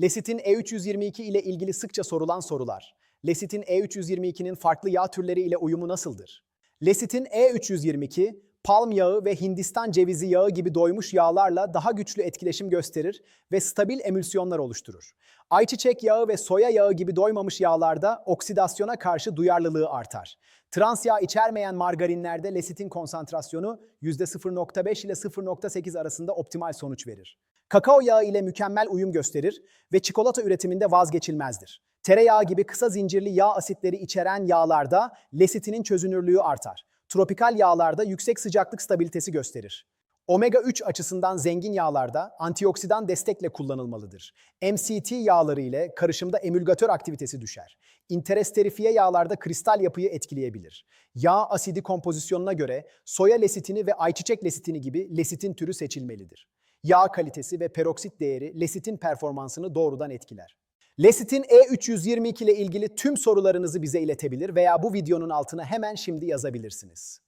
Lesitin E322 ile ilgili sıkça sorulan sorular. Lesitin E322'nin farklı yağ türleri ile uyumu nasıldır? Lesitin E322, palm yağı ve Hindistan cevizi yağı gibi doymuş yağlarla daha güçlü etkileşim gösterir ve stabil emülsiyonlar oluşturur. Ayçiçek yağı ve soya yağı gibi doymamış yağlarda oksidasyona karşı duyarlılığı artar. Trans yağ içermeyen margarinlerde lesitin konsantrasyonu %0.5 ile 0.8 arasında optimal sonuç verir. Kakao yağı ile mükemmel uyum gösterir ve çikolata üretiminde vazgeçilmezdir. Tereyağı gibi kısa zincirli yağ asitleri içeren yağlarda lesitinin çözünürlüğü artar. Tropikal yağlarda yüksek sıcaklık stabilitesi gösterir. Omega 3 açısından zengin yağlarda antioksidan destekle kullanılmalıdır. MCT yağları ile karışımda emülgatör aktivitesi düşer. Interesterifiye yağlarda kristal yapıyı etkileyebilir. Yağ asidi kompozisyonuna göre soya lesitini ve ayçiçek lesitini gibi lesitin türü seçilmelidir. Yağ kalitesi ve peroksit değeri lesitin performansını doğrudan etkiler. Lesitin E322 ile ilgili tüm sorularınızı bize iletebilir veya bu videonun altına hemen şimdi yazabilirsiniz.